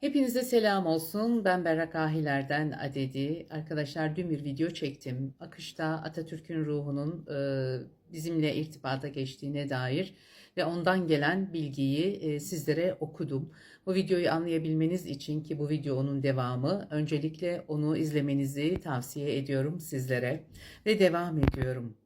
Hepinize selam olsun. Ben Berrak Ahiler'den Adedi. Arkadaşlar dün bir video çektim. Akışta Atatürk'ün ruhunun e, bizimle irtibata geçtiğine dair ve ondan gelen bilgiyi e, sizlere okudum. Bu videoyu anlayabilmeniz için ki bu video onun devamı, öncelikle onu izlemenizi tavsiye ediyorum sizlere ve devam ediyorum.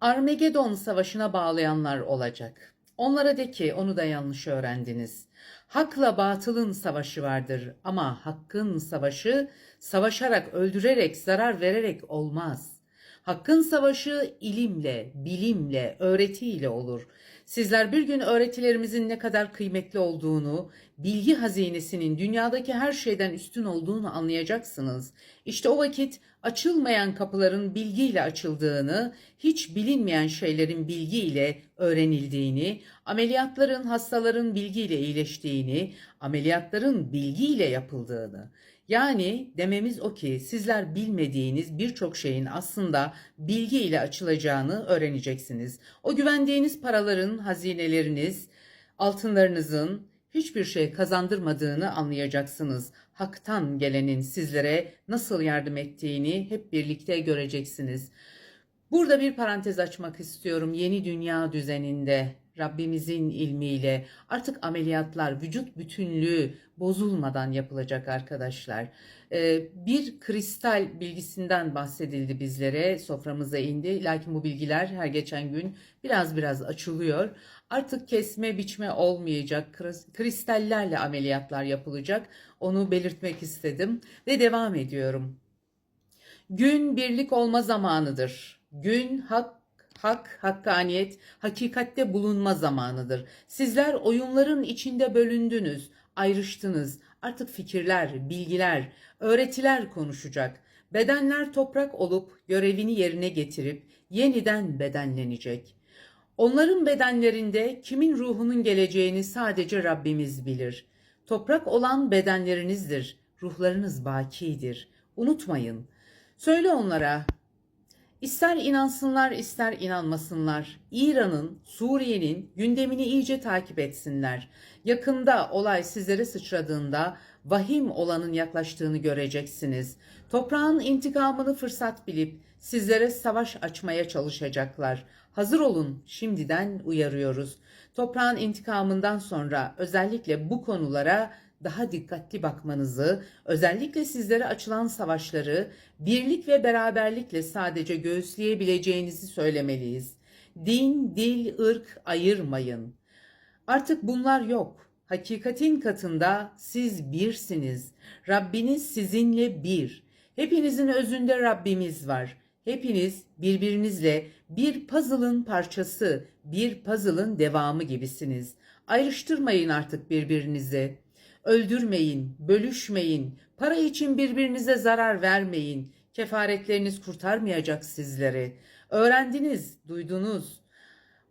Armagedon savaşına bağlayanlar olacak. Onlara de ki onu da yanlış öğrendiniz. Hakla batılın savaşı vardır ama hakkın savaşı savaşarak, öldürerek, zarar vererek olmaz. Hakkın savaşı ilimle, bilimle, öğretiyle olur. Sizler bir gün öğretilerimizin ne kadar kıymetli olduğunu, bilgi hazinesinin dünyadaki her şeyden üstün olduğunu anlayacaksınız. İşte o vakit açılmayan kapıların bilgiyle açıldığını, hiç bilinmeyen şeylerin bilgiyle öğrenildiğini, ameliyatların hastaların bilgiyle iyileştiğini, ameliyatların bilgiyle yapıldığını, yani dememiz o ki sizler bilmediğiniz birçok şeyin aslında bilgi ile açılacağını öğreneceksiniz. O güvendiğiniz paraların, hazineleriniz, altınlarınızın hiçbir şey kazandırmadığını anlayacaksınız. Hak'tan gelenin sizlere nasıl yardım ettiğini hep birlikte göreceksiniz. Burada bir parantez açmak istiyorum. Yeni dünya düzeninde Rabbimizin ilmiyle artık ameliyatlar vücut bütünlüğü bozulmadan yapılacak arkadaşlar. Ee, bir kristal bilgisinden bahsedildi bizlere soframıza indi. Lakin bu bilgiler her geçen gün biraz biraz açılıyor. Artık kesme biçme olmayacak kristallerle ameliyatlar yapılacak. Onu belirtmek istedim ve devam ediyorum. Gün birlik olma zamanıdır. Gün hak hak, hakkaniyet, hakikatte bulunma zamanıdır. Sizler oyunların içinde bölündünüz, ayrıştınız. Artık fikirler, bilgiler, öğretiler konuşacak. Bedenler toprak olup görevini yerine getirip yeniden bedenlenecek. Onların bedenlerinde kimin ruhunun geleceğini sadece Rabbimiz bilir. Toprak olan bedenlerinizdir. Ruhlarınız bakidir. Unutmayın. Söyle onlara İster inansınlar ister inanmasınlar. İran'ın, Suriye'nin gündemini iyice takip etsinler. Yakında olay sizlere sıçradığında vahim olanın yaklaştığını göreceksiniz. Toprağın intikamını fırsat bilip sizlere savaş açmaya çalışacaklar. Hazır olun şimdiden uyarıyoruz. Toprağın intikamından sonra özellikle bu konulara daha dikkatli bakmanızı, özellikle sizlere açılan savaşları birlik ve beraberlikle sadece göğüsleyebileceğinizi söylemeliyiz. Din, dil, ırk ayırmayın. Artık bunlar yok. Hakikatin katında siz birsiniz. Rabbiniz sizinle bir. Hepinizin özünde Rabbimiz var. Hepiniz birbirinizle bir puzzle'ın parçası, bir puzzle'ın devamı gibisiniz. Ayrıştırmayın artık birbirinizi. Öldürmeyin, bölüşmeyin, para için birbirinize zarar vermeyin. Kefaretleriniz kurtarmayacak sizleri. Öğrendiniz, duydunuz.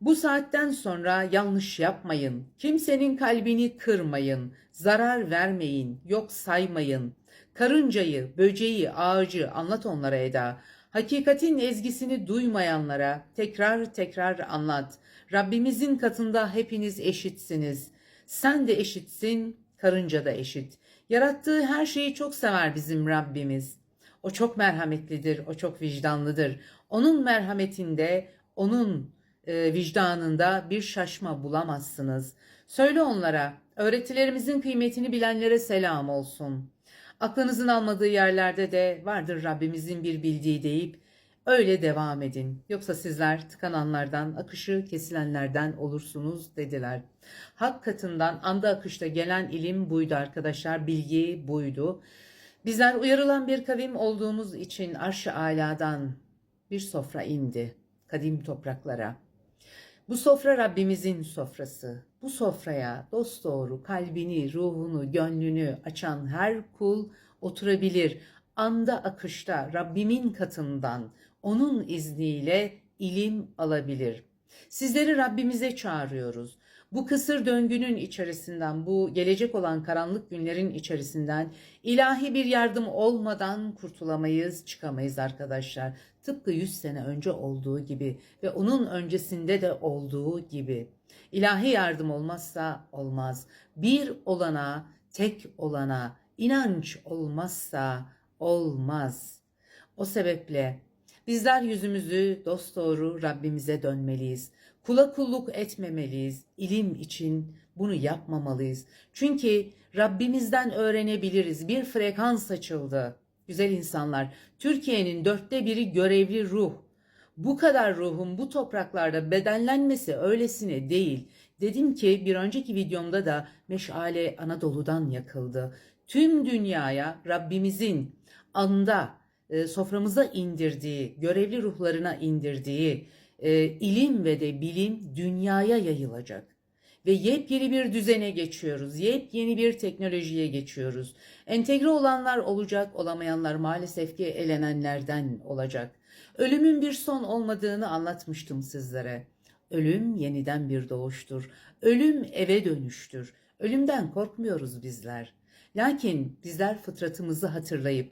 Bu saatten sonra yanlış yapmayın. Kimsenin kalbini kırmayın. Zarar vermeyin, yok saymayın. Karıncayı, böceği, ağacı anlat onlara Eda. Hakikatin ezgisini duymayanlara tekrar tekrar anlat. Rabbimizin katında hepiniz eşitsiniz. Sen de eşitsin, karınca da eşit. Yarattığı her şeyi çok sever bizim Rabbimiz. O çok merhametlidir, o çok vicdanlıdır. Onun merhametinde, onun e, vicdanında bir şaşma bulamazsınız. Söyle onlara, öğretilerimizin kıymetini bilenlere selam olsun. Aklınızın almadığı yerlerde de vardır Rabbimizin bir bildiği deyip öyle devam edin. Yoksa sizler tıkananlardan, akışı kesilenlerden olursunuz dediler. Hak katından anda akışta gelen ilim buydu arkadaşlar, bilgi buydu. Bizler uyarılan bir kavim olduğumuz için arş-ı aladan bir sofra indi kadim topraklara. Bu sofra Rabbimizin sofrası. Bu sofraya dosdoğru kalbini, ruhunu, gönlünü açan her kul oturabilir. Anda akışta Rabbimin katından onun izniyle ilim alabilir. Sizleri Rabbimize çağırıyoruz. Bu kısır döngünün içerisinden, bu gelecek olan karanlık günlerin içerisinden ilahi bir yardım olmadan kurtulamayız, çıkamayız arkadaşlar. Tıpkı 100 sene önce olduğu gibi ve onun öncesinde de olduğu gibi. İlahi yardım olmazsa olmaz. Bir olana tek olana inanç olmazsa olmaz. O sebeple bizler yüzümüzü dosdoğru Rabbimize dönmeliyiz. Kula kulluk etmemeliyiz. İlim için bunu yapmamalıyız. Çünkü Rabbimizden öğrenebiliriz. Bir frekans açıldı. Güzel insanlar, Türkiye'nin dörtte biri görevli ruh. Bu kadar ruhun bu topraklarda bedenlenmesi öylesine değil. Dedim ki bir önceki videomda da meşale Anadolu'dan yakıldı. Tüm dünyaya Rabbimizin anda e, soframıza indirdiği, görevli ruhlarına indirdiği e, ilim ve de bilim dünyaya yayılacak. Ve yepyeni bir düzene geçiyoruz. Yepyeni bir teknolojiye geçiyoruz. Entegre olanlar olacak, olamayanlar maalesef ki elenenlerden olacak. Ölümün bir son olmadığını anlatmıştım sizlere. Ölüm yeniden bir doğuştur. Ölüm eve dönüştür. Ölümden korkmuyoruz bizler. Lakin bizler fıtratımızı hatırlayıp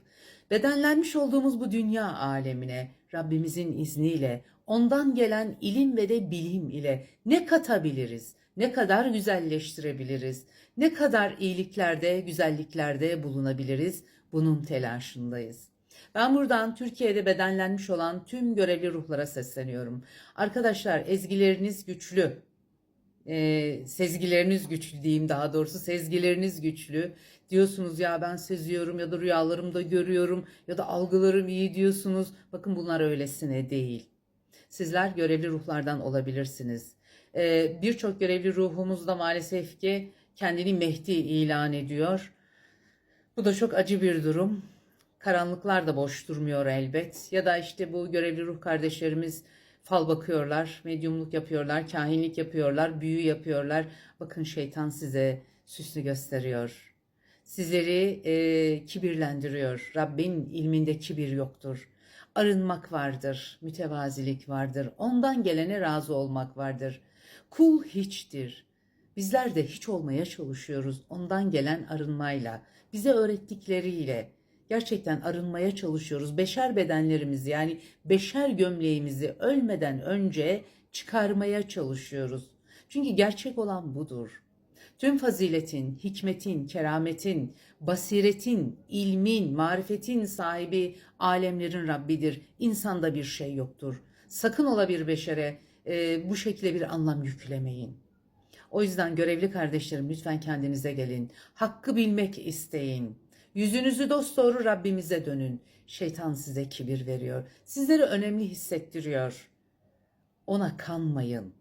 bedenlenmiş olduğumuz bu dünya alemine Rabbimizin izniyle ondan gelen ilim ve de bilim ile ne katabiliriz? Ne kadar güzelleştirebiliriz? Ne kadar iyiliklerde, güzelliklerde bulunabiliriz? Bunun telaşındayız. Ben buradan Türkiye'de bedenlenmiş olan tüm görevli ruhlara sesleniyorum. Arkadaşlar ezgileriniz güçlü, e, sezgileriniz güçlü diyeyim daha doğrusu sezgileriniz güçlü. Diyorsunuz ya ben seziyorum ya da rüyalarımda görüyorum ya da algılarım iyi diyorsunuz. Bakın bunlar öylesine değil. Sizler görevli ruhlardan olabilirsiniz. E, Birçok görevli ruhumuz da maalesef ki kendini Mehdi ilan ediyor. Bu da çok acı bir durum. Karanlıklar da boş durmuyor elbet. Ya da işte bu görevli ruh kardeşlerimiz fal bakıyorlar, medyumluk yapıyorlar, kahinlik yapıyorlar, büyü yapıyorlar. Bakın şeytan size süslü gösteriyor. Sizleri e, kibirlendiriyor. Rabbin ilminde kibir yoktur. Arınmak vardır, mütevazilik vardır. Ondan gelene razı olmak vardır. Kul hiçtir. Bizler de hiç olmaya çalışıyoruz ondan gelen arınmayla, bize öğrettikleriyle. Gerçekten arınmaya çalışıyoruz. Beşer bedenlerimizi yani beşer gömleğimizi ölmeden önce çıkarmaya çalışıyoruz. Çünkü gerçek olan budur. Tüm faziletin, hikmetin, kerametin, basiretin, ilmin, marifetin sahibi alemlerin Rabbidir. İnsanda bir şey yoktur. Sakın ola bir beşere e, bu şekilde bir anlam yüklemeyin. O yüzden görevli kardeşlerim lütfen kendinize gelin. Hakkı bilmek isteyin. Yüzünüzü dosdoğru Rabbimize dönün. Şeytan size kibir veriyor. Sizleri önemli hissettiriyor. Ona kanmayın.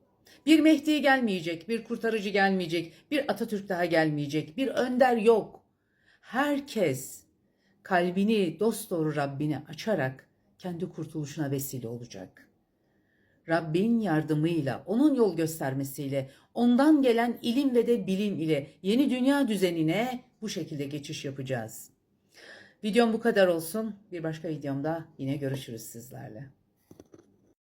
Bir Mehdi gelmeyecek, bir kurtarıcı gelmeyecek, bir Atatürk daha gelmeyecek, bir önder yok. Herkes kalbini dosdoğru Rabbine açarak kendi kurtuluşuna vesile olacak. Rabbin yardımıyla, onun yol göstermesiyle, ondan gelen ilim ve de bilim ile yeni dünya düzenine bu şekilde geçiş yapacağız. Videom bu kadar olsun. Bir başka videomda yine görüşürüz sizlerle.